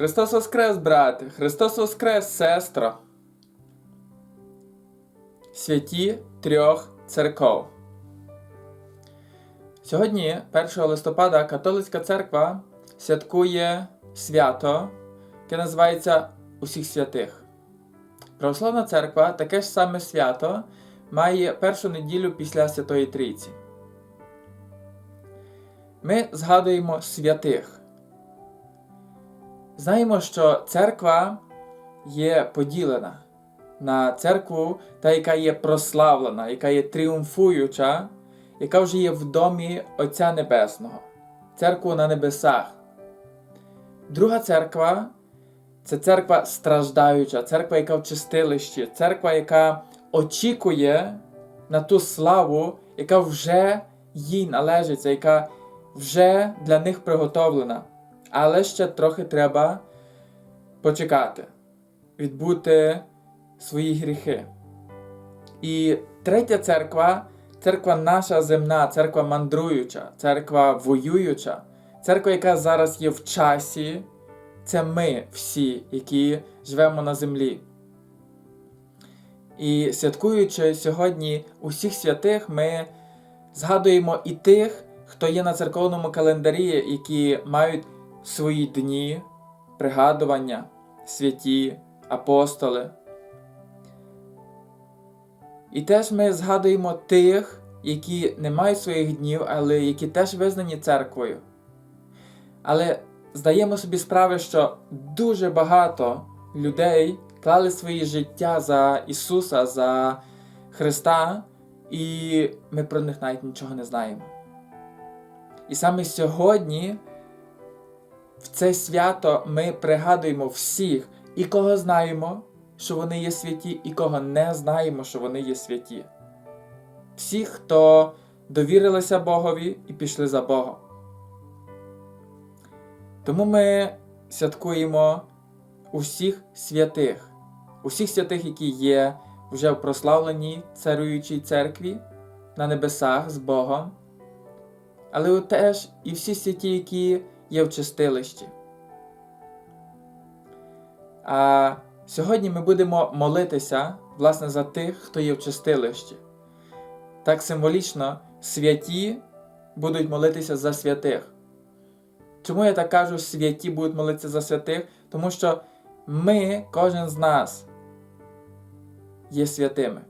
Христос Воскрес, брате! Христос Воскрес, сестра! Святі трьох церков. Сьогодні, 1 листопада, католицька церква святкує свято, яке називається Усіх святих. Православна церква таке ж саме свято має першу неділю після Святої Трійці. Ми згадуємо святих. Знаємо, що церква є поділена на церкву, та яка є прославлена, яка є тріумфуюча, яка вже є в домі Отця Небесного, церкву на небесах. Друга церква це церква страждаюча, церква, яка в чистилищі, церква, яка очікує на ту славу, яка вже їй належиться, яка вже для них приготовлена. Але ще трохи треба почекати, відбути свої гріхи. І третя церква церква наша земна, церква мандруюча, церква воююча, церква, яка зараз є в часі, це ми всі, які живемо на землі. І святкуючи сьогодні усіх святих, ми згадуємо і тих, хто є на церковному календарі, які мають свої дні, пригадування, святі, апостоли. І теж ми згадуємо тих, які не мають своїх днів, але які теж визнані церквою. Але здаємо собі справи, що дуже багато людей клали свої життя за Ісуса, за Христа, і ми про них навіть нічого не знаємо. І саме сьогодні, в це свято, ми пригадуємо всіх, і кого знаємо, що вони є святі, і кого не знаємо, що вони є святі. Всіх, хто довірилися Богові і пішли за Богом. Тому ми святкуємо усіх святих, усіх святих, які є вже в прославленій царюючій церкві на небесах з Богом, але теж і всі святі, які є в чистилищі. А Сьогодні ми будемо молитися, власне, за тих, хто є в чистилищі. Так символічно святі будуть молитися за святих. Чому я так кажу, святі будуть молитися за святих? Тому що ми, кожен з нас, є святими.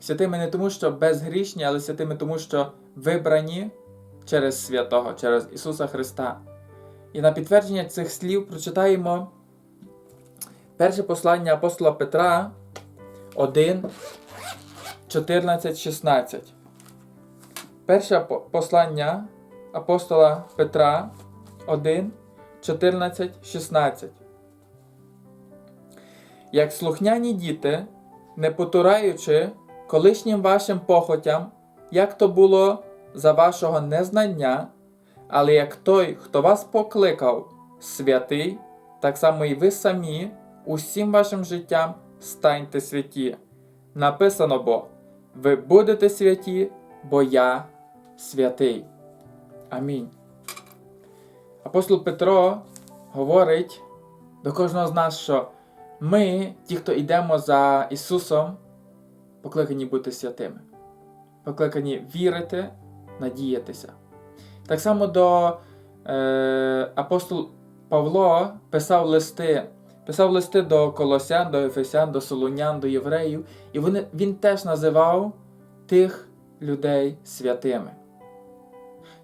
Святими не тому, що безгрішні, але святими тому, що вибрані через святого, через Ісуса Христа. І на підтвердження цих слів прочитаємо. Перше послання апостола Петра 1, 14, 16. Перше послання апостола Петра 1, 14, 16. Як слухняні діти, не потураючи колишнім вашим похотям, як то було за вашого незнання, але як той, хто вас покликав, святий, так само і ви самі усім вашим життям станьте святі. Написано бо, ви будете святі, бо я святий. Амінь. Апостол Петро говорить до кожного з нас, що ми, ті, хто йдемо за Ісусом, покликані бути святими, покликані вірити, надіятися. Так само до е, апостол Павло писав листи писав листи до Колосян, до Ефесян, до Солунян, до євреїв, і вони, він теж називав тих людей святими.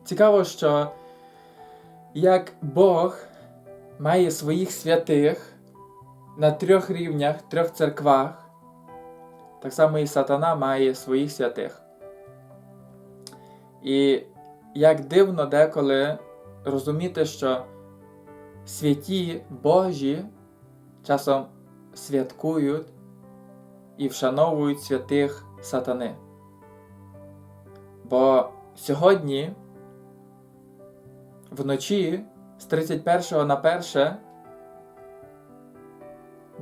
Цікаво, що як Бог має своїх святих на трьох рівнях, трьох церквах, так само і сатана має своїх святих. І як дивно деколи розуміти, що святі Божі часом святкують і вшановують святих сатани. Бо сьогодні, вночі, з 31 на 1,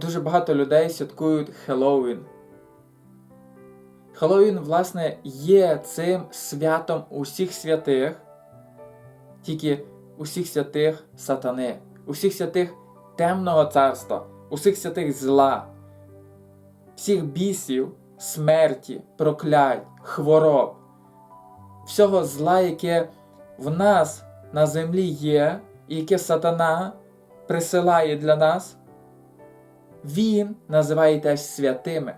дуже багато людей святкують Хеллоуін. Хеллоуін, власне, є цим святом усіх святих, тільки усіх святих сатани, усіх святих темного царства, усіх святих зла, всіх бісів, смерті, проклять, хвороб, всього зла, яке в нас на землі є, і яке сатана присилає для нас, він називає теж святими.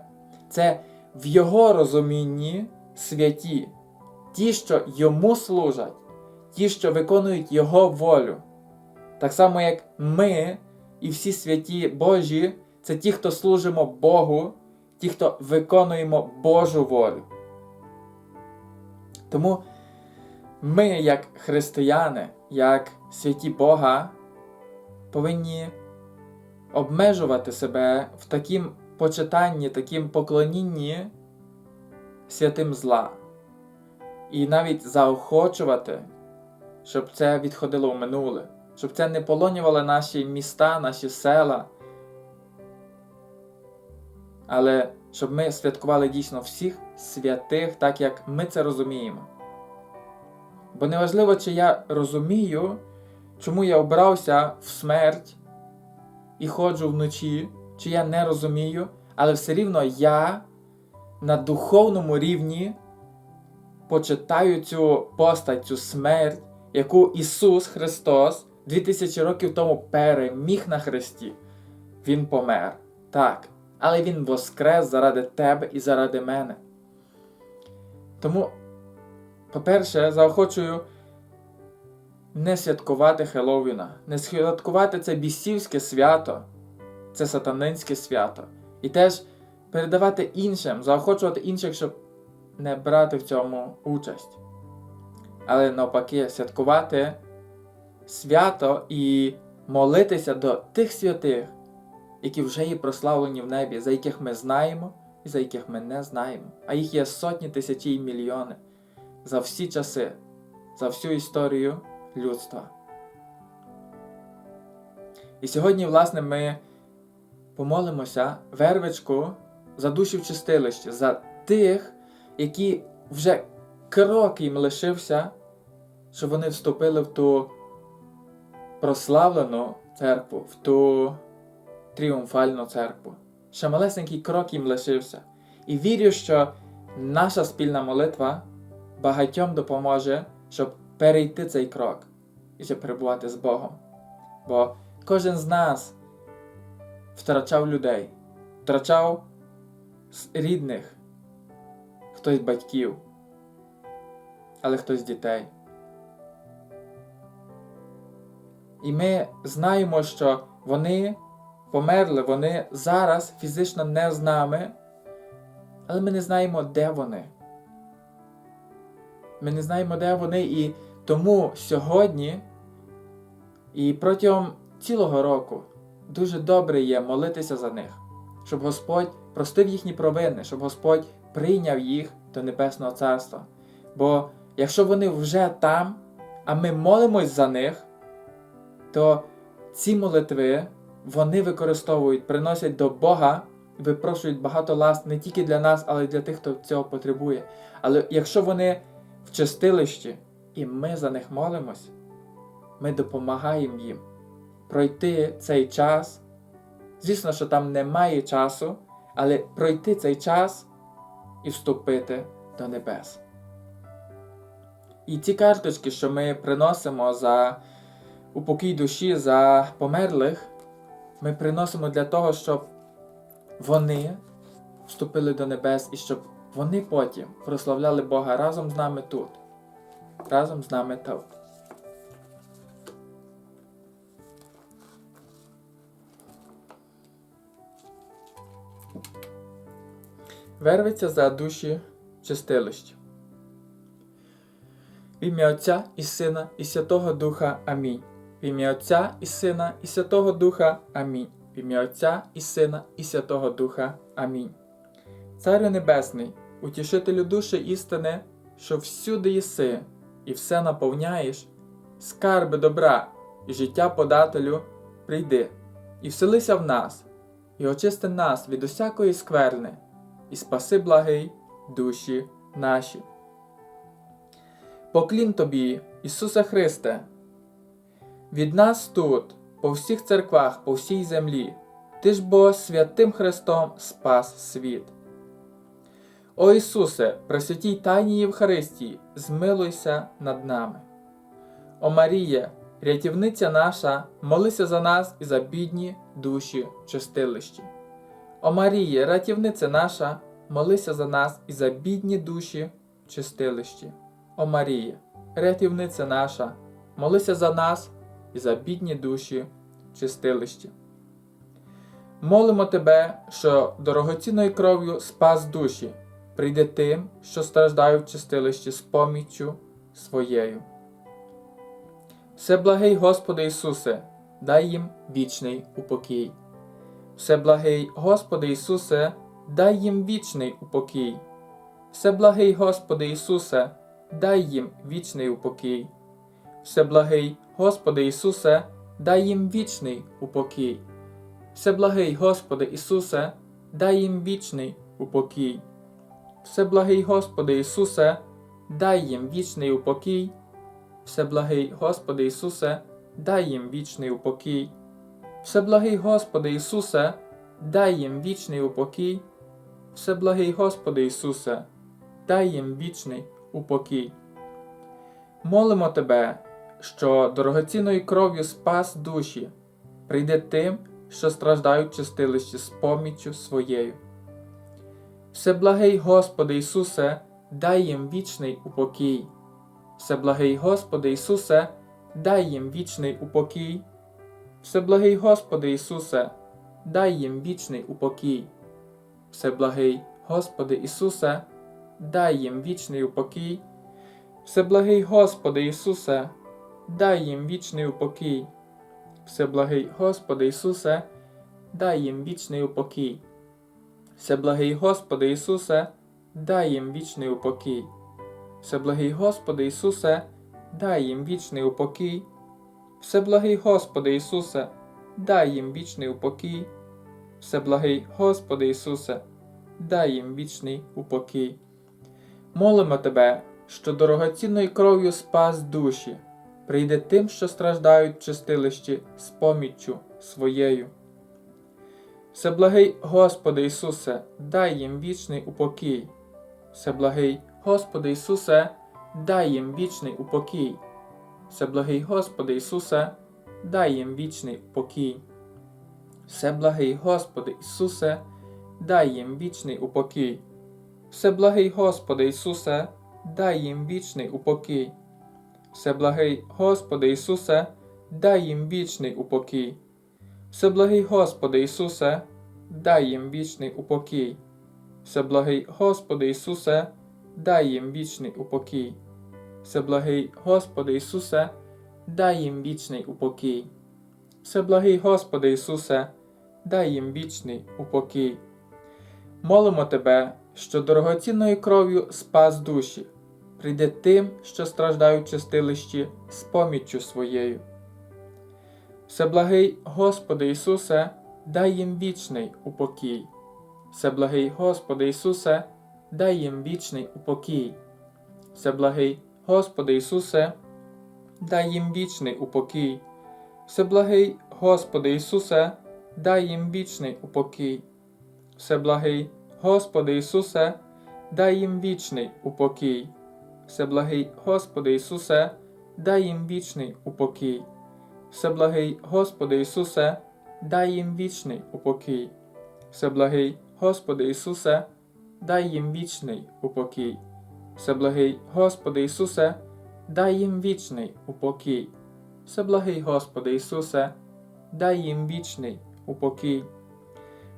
Це в його розумінні святі, ті, що йому служать, ті, що виконують Його волю. Так само, як ми і всі святі Божі, це ті, хто служимо Богу, ті, хто виконуємо Божу волю. Тому ми, як християни, як святі Бога, повинні обмежувати себе в таким почитанні, таким поклонінні святим зла. І навіть заохочувати, щоб це відходило в минуле, щоб це не полонювало наші міста, наші села. Але щоб ми святкували дійсно всіх святих, так як ми це розуміємо. Бо неважливо, чи я розумію, чому я обрався в смерть і ходжу вночі, чи я не розумію, але все рівно я на духовному рівні почитаю цю постать, цю смерть, яку Ісус Христос 2000 років тому переміг на Христі. Він помер. Так. Але Він воскрес заради тебе і заради мене. Тому, по-перше, заохочую не святкувати Хеллоуіна, не святкувати це бісівське свято, це сатанинське свято. І теж передавати іншим, заохочувати інших, щоб не брати в цьому участь. Але навпаки, святкувати свято і молитися до тих святих, які вже є прославлені в небі, за яких ми знаємо і за яких ми не знаємо. А їх є сотні тисячі і мільйони за всі часи, за всю історію людства. І сьогодні, власне, ми помолимося вервичку за душі в чистилищі, за тих, які вже крок їм лишився, щоб вони вступили в ту прославлену церкву, в ту тріумфальну церкву. Ще малесенький крок їм лишився. І вірю, що наша спільна молитва багатьом допоможе, щоб перейти цей крок і щоб перебувати з Богом. Бо кожен з нас втрачав людей, втрачав рідних, хтось батьків, але хтось дітей. І ми знаємо, що вони померли, вони зараз фізично не з нами, але ми не знаємо, де вони. Ми не знаємо, де вони, і тому сьогодні і протягом цілого року дуже добре є молитися за них, щоб Господь простив їхні провини, щоб Господь прийняв їх до Небесного Царства. Бо якщо вони вже там, а ми молимось за них, то ці молитви вони використовують, приносять до Бога і випрошують багато ласт не тільки для нас, але й для тих, хто цього потребує. Але якщо вони в чистилищі, і ми за них молимось, ми допомагаємо їм пройти цей час. Звісно, що там немає часу, але пройти цей час і вступити до небес. І ці карточки, що ми приносимо за упокій душі за померлих, ми приносимо для того, щоб вони вступили до небес і щоб вони потім прославляли Бога разом з нами тут, разом з нами тут. Вервиться за душі чистилищ. В ім'я Отця і Сина, і Святого Духа. Амінь. В ім'я Отця і Сина, і Святого Духа. Амінь. В ім'я Отця і Сина, і Святого Духа. Амінь. Царю Небесний, утішителю душі істини, що всюди єси і все наповняєш, скарби добра і життя подателю, прийди, і вселися в нас, і очисти нас від усякої скверни, і спаси благий душі наші. Поклін тобі, Ісусе Христе, від нас тут, по всіх церквах, по всій землі. Ти ж бо святим Христом спас світ. О Ісусе, Пресвятій Тайній Євхаристії, змилуйся над нами. О Марія, рятівниця наша, молися за нас і за бідні душі чистилищі. О Маріє, рятівниця наша, молися за нас і за бідні душі в чистилищі. О Маріє, рятівниця наша, молися за нас і за бідні душі в чистилищі. Молимо тебе, що дорогоцінною кров'ю спас душі, прийде тим, що страждають в чистилищі з поміччю своєю. Всеблагий Господи Ісусе, дай їм вічний упокій. Всеблагий Господи Ісусе, дай їм вічний упокій. Всеблагий Господи Ісусе, дай їм вічний упокій. Всеблагий Господи Ісусе, дай їм вічний упокій. Всеблагий Господи Ісусе, дай їм вічний упокій. Всеблагий Господи Ісусе, дай їм вічний упокій. Всеблагий Господи Ісусе, дай їм вічний упокій. Всеблагий Господи Ісусе, дай їм вічний упокій. Всеблагий Господи Ісусе, дай їм вічний упокій. Молимо Тебе, що дорогоцінною кров'ю спас душі, прийде тим, що страждають в чистилищі з поміччю своєю. Всеблагий Господи Ісусе, дай їм вічний упокій. Всеблагий Господи Ісусе, дай їм вічний упокій. Всеблагий Господи Ісусе, дай їм вічний упокій. Всеблагий Господи Ісусе, дай їм вічний упокій. Всеблагий Господи Ісусе, дай їм вічний упокій. Всеблагий Господи Ісусе, дай їм вічний упокій. Всеблагий Господи Ісусе, дай їм вічний упокій. Всеблагий Господи Ісусе, дай їм вічний упокій. Всеблагий Господи Ісусе, дай їм вічний упокій. Всеблагий Господи Ісусе, дай їм вічний упокій. Молимо Тебе, що дорогоцінною кров'ю спас душі, прийде тим, що страждають в чистилищі з поміччю своєю. Всеблагий Господи Ісусе, дай їм вічний упокій. Всеблагий Господи Ісусе, дай їм вічний упокій. Всеблагий Господи Ісусе, дай їм вічний упокій. Всеблагий Господи Ісусе, дай їм вічний упокій. Всеблагий Господи Ісусе, дай їм вічний упокій. Всеблагий Господи Ісусе, дай їм вічний упокій. Всеблагий Господи Ісусе, дай їм вічний упокій. Всеблагий Господи Ісусе, дай їм вічний упокій. Всеблагий Господи Ісусе, дай їм вічний упокій. Всеблагий Господи Ісусе, дай їм вічний упокій. Молимо Тебе, що дорогоцінною кров'ю спас душі, прийде тим, що страждають чистилищі з поміччю своєю. Всеблагий Господи Ісусе, дай їм вічний упокій. Всеблагий Господи Ісусе, дай їм вічний упокій. Всеблагий Господи Ісусе, дай їм вічний упокій. Всеблагий Господи Ісусе, дай їм вічний упокій. Всеблагий Господи Ісусе, дай їм вічний упокій. Всеблагий Господи Ісусе, дай їм вічний упокій. Всеблагий Господи Ісусе, дай їм вічний упокій. Всеблагий Господи Ісусе, дай їм вічний упокій. Всеблагий Господи Ісусе, дай їм вічний упокій. Всеблагий Господи Ісусе, дай їм вічний упокій.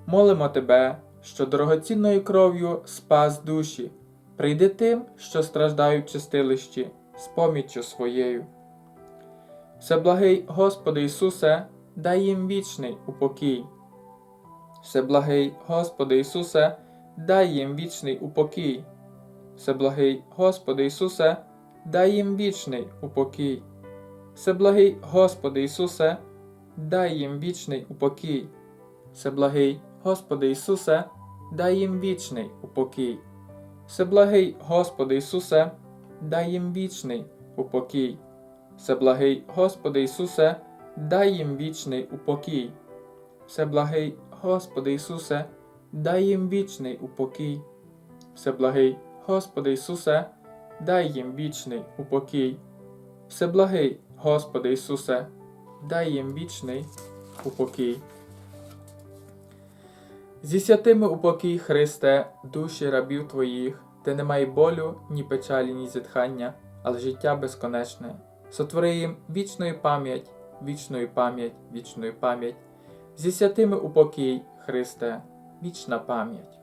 Молимо Тебе, що дорогоцінною кров'ю спас душі, прийди тим, що страждають в чистилищі, з поміччю своєю. Всеблагий Господи Ісусе, дай їм вічний упокій. Всеблагий Господи Ісусе, дай їм вічний упокій. Всеблагий Господи Ісусе, дай їм вічний упокій. Всеблагий Господи Ісусе, дай їм вічний упокій. Всеблагий Господи Ісусе, дай їм вічний упокій. Всеблагий Господи Ісусе, дай їм вічний упокій. Всеблагий Господи Ісусе, дай їм вічний упокій. Всеблагий Господи Ісусе, дай їм вічний упокій. Всеблагий Господи Ісусе, дай їм вічний упокій. Всеблагий Господи Ісусе, дай їм вічний упокій. Зі святими упокій, Христе, душі рабів Твоїх, де немає болю, ні печалі, ні зітхання, але життя безконечне. Сотвори їм вічною пам'ять, вічною пам'ять, вічною пам'ять. Зі святими упокій, Христе, вічна пам'ять.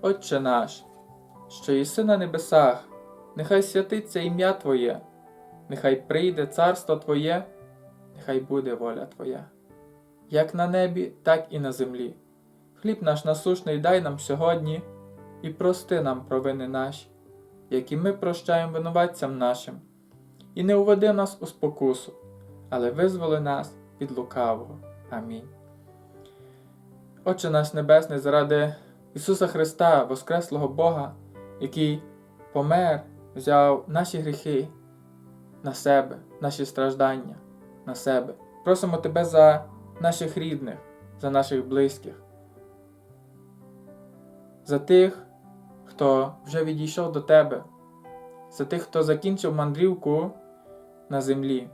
Отче наш, що єси на небесах, нехай святиться ім'я Твоє, нехай прийде царство Твоє, нехай буде воля Твоя, як на небі, так і на землі. Хліб наш насушний дай нам сьогодні і прости нам провини наші, які ми прощаємо винуватцям нашим, і не уведи нас у спокусу, але визволи нас від лукавого. Амінь. Отче наш Небесний, заради Ісуса Христа, Воскреслого Бога, який помер, взяв наші гріхи на себе, наші страждання на себе. Просимо Тебе за наших рідних, за наших близьких, за тих, хто вже відійшов до Тебе, за тих, хто закінчив мандрівку на землі.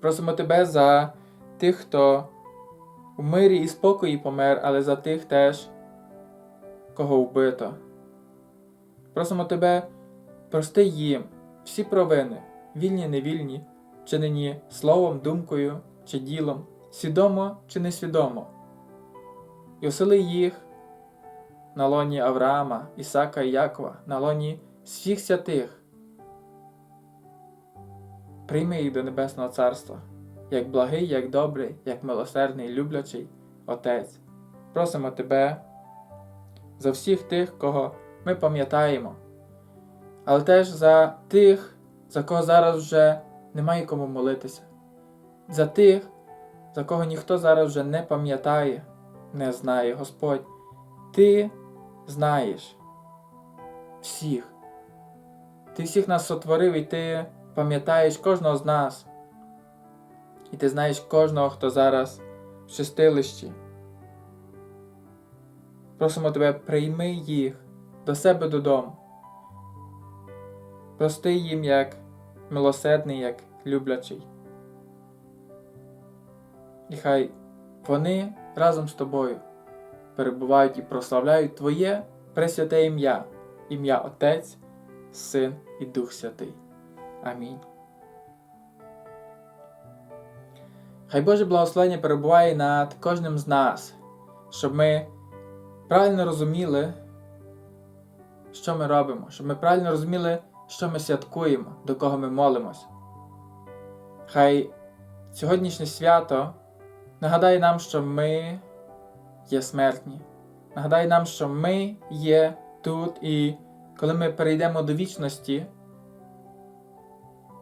Просимо Тебе за тих, хто у мирі і спокої помер, але за тих теж, кого вбито. Просимо Тебе, прости їм всі провини, вільні, невільні, чинені словом, думкою чи ділом, свідомо чи несвідомо, і осели їх на лоні Авраама, Ісака і Якова, на лоні всіх святих. Прийми їх до Небесного Царства, як благий, як добрий, як милосердний, люблячий Отець. Просимо Тебе за всіх тих, кого ми пам'ятаємо, але теж за тих, за кого зараз вже немає кому молитися, за тих, за кого ніхто зараз вже не пам'ятає, не знає, Господь. Ти знаєш всіх. Ти всіх нас сотворив, і ти пам'ятаєш кожного з нас. І ти знаєш кожного, хто зараз в чистилищі. Просимо тебе, прийми їх до себе додому. Прости їм як милосердний, як люблячий. І хай вони разом з тобою перебувають і прославляють Твоє пресвяте ім'я, ім'я Отець, Син і Дух Святий. Амінь. Хай Боже благословення перебуває над кожним з нас, щоб ми правильно розуміли, що ми робимо, щоб ми правильно розуміли, що ми святкуємо, до кого ми молимося. Хай сьогоднішнє свято нагадає нам, що ми є смертні. Нагадає нам, що ми є тут, і коли ми перейдемо до вічності,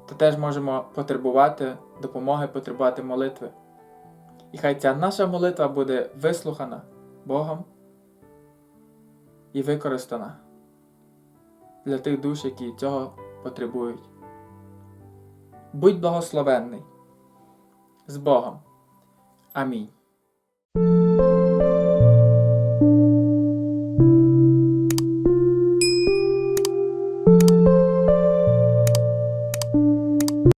то теж можемо потребувати допомоги, потребувати молитви. І хай ця наша молитва буде вислухана Богом і використана для тих душ, які цього потребують. Будь благословенний з Богом. Амінь.